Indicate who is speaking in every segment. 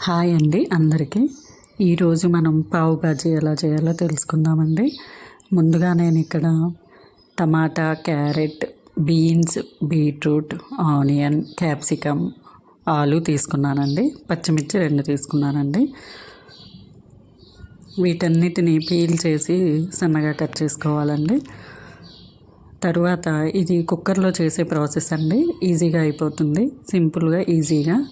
Speaker 1: Hi అండి అందరికీ. ఈరోజు మనం పావు బాజీ ఎలా చేయాలో తెలుసుకుందామండి. ముందుగా నేను ఇక్కడ tomato carrot beans beetroot onion capsicum ఆలు తీసుకున్నానండి. పచ్చిమిర్చి రెండు తీసుకున్నానండి. వీటన్నిటిని పీల్ చేసి సన్నగా కట్ చేసుకోవాలండి. తరువాత ఇది కుక్కర్లో చేసే ప్రాసెస్ అండి. ఈజీగా అయిపోతుంది. సింపుల్గా ఈజీగా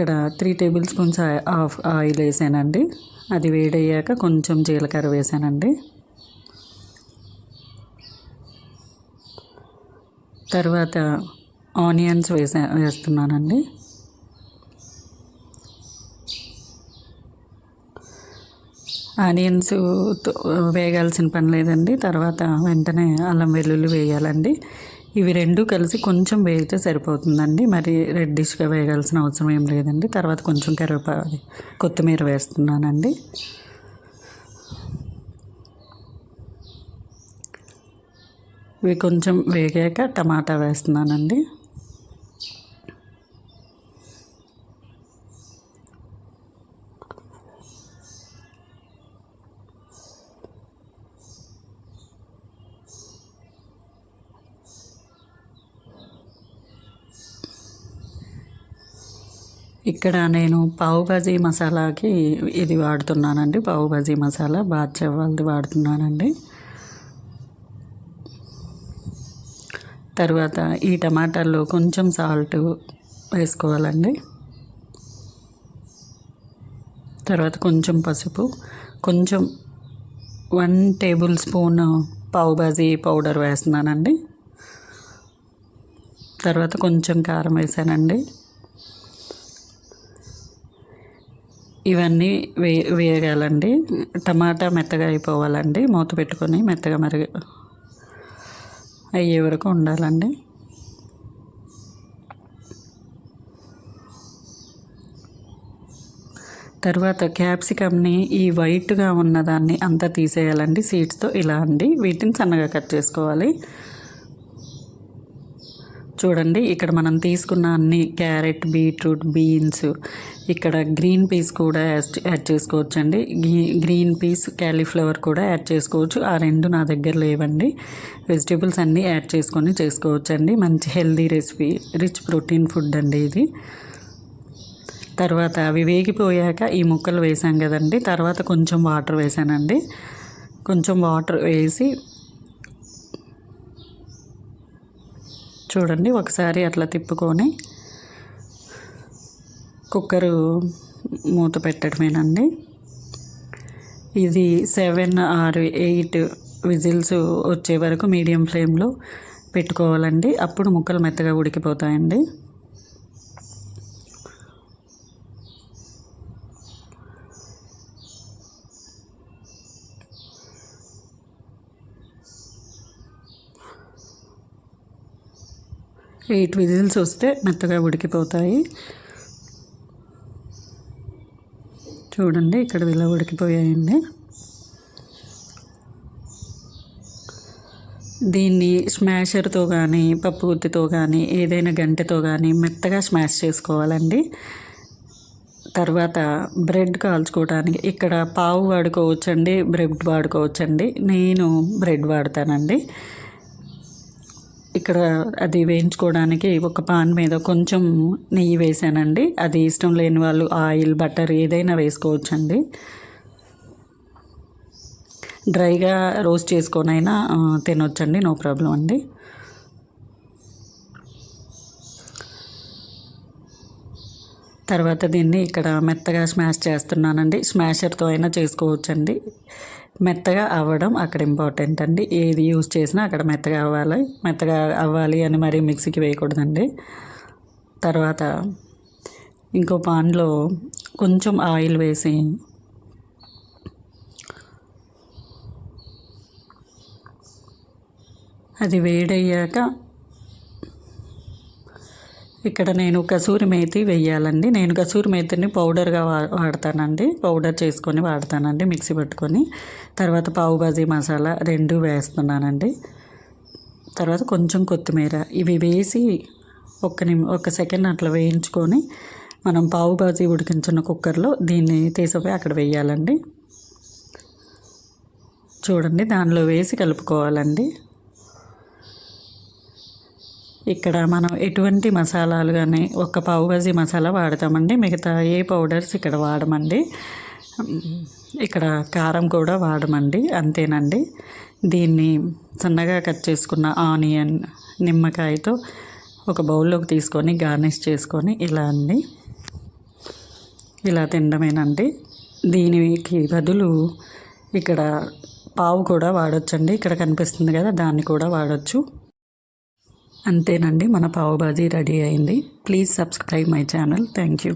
Speaker 1: ఇక్కడ three tablespoons of oil వేసానండి. అది వేడయ్యాక కొంచెం జీలకర్ర వేసానండి. తర్వాత ఆనియన్స్ వేసా వేస్తున్నానండి. ఆనియన్స్ వేగాల్సిన పని లేదండి. తర్వాత వెంటనే అల్లం వెల్లుల్లి వేయాలండి. ఇవి రెండు కలిసి కొంచెం వేగితే సరిపోతుందండి. మరి రెడ్డిష్గా వేయాల్సిన అవసరం ఏం లేదండి. తర్వాత కొంచెం కరివేపా కొత్తిమీర వేస్తున్నానండి. ఇవి కొంచెం వేగాక టమాటా వేస్తున్నానండి. ఇక్కడ నేను పావు భాజీ మసాలాకి ఇది వాడుతున్నానండి. పావు భాజీ మసాలా బాద్షా వాడుతున్నానండి. తర్వాత ఈ టమాటాల్లో కొంచెం సాల్ట్ వేసుకోవాలండి. తర్వాత కొంచెం పసుపు కొంచెం వన్ టేబుల్ స్పూన్ పావు భాజీ పౌడర్ వేస్తున్నానండి. తర్వాత కొంచెం కారం వేసానండి. ఇవన్నీ వే వేయాలండి టమాటా మెత్తగా అయిపోవాలండి. మూత పెట్టుకొని మెత్తగా మరి అయ్యే వరకు ఉండాలండి. తర్వాత క్యాప్సికమ్ని ఈ వైట్గా ఉన్నదాన్ని అంతా తీసేయాలండి. సీడ్స్తో ఇలా అండి. వీటిని సన్నగా కట్ చేసుకోవాలి. చూడండి ఇక్కడ మనం తీసుకున్న అన్ని క్యారెట్ బీట్రూట్ బీన్స్ ఇక్కడ గ్రీన్ పీస్ కూడా యాడ్ చేసుకోవచ్చు అండి గ్రీన్ పీస్ క్యాలీఫ్లవర్ కూడా యాడ్ చేసుకోవచ్చు. ఆ రెండు నా దగ్గర లేవండి. వెజిటేబుల్స్ అన్నీ యాడ్ చేసుకొని చేసుకోవచ్చు అండి మంచి healthy recipe rich protein food అండి ఇది. తర్వాత అవి వేగిపోయాక ఈ ముక్కలు వేసాం కదండి. తర్వాత కొంచెం వాటర్ వేసానండి. కొంచెం వాటర్ వేసి చూడండి ఒకసారి అట్లా తిప్పుకొని కుక్కరు మూత పెట్టడమేనండి. ఇది సెవెన్ ఆర్ ఎయిట్ విజిల్స్ వచ్చే వరకు మీడియం ఫ్లేమ్లో పెట్టుకోవాలండి. అప్పుడు ముక్కలు మెత్తగా ఉడికిపోతాయండి. ఎయిట్ విజిల్స్ వస్తే మెత్తగా ఉడికిపోతాయి. చూడండి ఇక్కడ ఇలా ఉడికిపోయాయండి. దీన్ని స్మాషర్తో కానీ పప్పు గుత్తితో కానీ ఏదైనా గంటెతో కానీ మెత్తగా స్మాష్ చేసుకోవాలండి. తర్వాత బ్రెడ్ కాల్చుకోవడానికి ఇక్కడ పావు వాడుకోవచ్చండి బ్రెడ్ వాడుకోవచ్చండి. నేను బ్రెడ్ వాడతానండి. ఇక్కడ అది వేయించుకోవడానికి ఒక పాన్ మీద కొంచెం నెయ్యి వేసానండి. అది ఇష్టం లేని వాళ్ళు ఆయిల్ బటర్ ఏదైనా వేసుకోవచ్చండి. డ్రైగా రోస్ట్ చేసుకొనైనా తినొచ్చండి నో ప్రాబ్లం అండి. తర్వాత దీన్ని ఇక్కడ మెత్తగా స్మాష్ చేస్తున్నానండి. స్మాషర్తో అయినా చేసుకోవచ్చండి. మెత్తగా అవ్వడం అక్కడ ఇంపార్టెంట్ అండి. ఏది యూజ్ చేసినా అక్కడ మెత్తగా అవ్వాలి. మెత్తగా అవ్వాలి అని మరీ మిక్సీకి వేయకూడదండి. తర్వాత ఇంకో పాన్లో కొంచెం ఆయిల్ వేసి అది వేడయ్యాక ఇక్కడ నేను కసూరి మేతి వేయాలండి. నేను కసూరి మేతిని పౌడర్గా వా వాడతానండి. పౌడర్ చేసుకొని వాడతానండి మిక్సీ పట్టుకొని. తర్వాత పావు బాజీ మసాలా రెండు వేస్తున్నానండి. తర్వాత కొంచెం కొత్తిమీర ఇవి వేసి ఒక్క నిమి ఒక సెకండ్ అట్లా వేయించుకొని మనం పావు బాజీ ఉడికించిన కుక్కర్లో దీన్ని తీసిపోయి అక్కడ వేయాలండి. చూడండి దానిలో వేసి కలుపుకోవాలండి. ఇక్కడ మనం ఎటువంటి మసాలాలు కానీ ఒక్క పావు బాజీ మసాలా వాడతామండి. మిగతా ఏ పౌడర్స్ ఇక్కడ వాడమండి. ఇక్కడ కారం కూడా వాడమండి. అంతేనండి. దీన్ని సన్నగా కట్ చేసుకున్న ఆనియన్ నిమ్మకాయతో ఒక బౌల్లోకి తీసుకొని గార్నిష్ చేసుకొని ఇలా అండి. ఇలా తినడమేనండి. దీనికి బదులు ఇక్కడ పావు కూడా వాడొచ్చండి. ఇక్కడ కనిపిస్తుంది కదా దాన్ని కూడా వాడచ్చు. అంతేనండి మన పావుబాజీ రెడీ అయింది. Please subscribe my channel thank you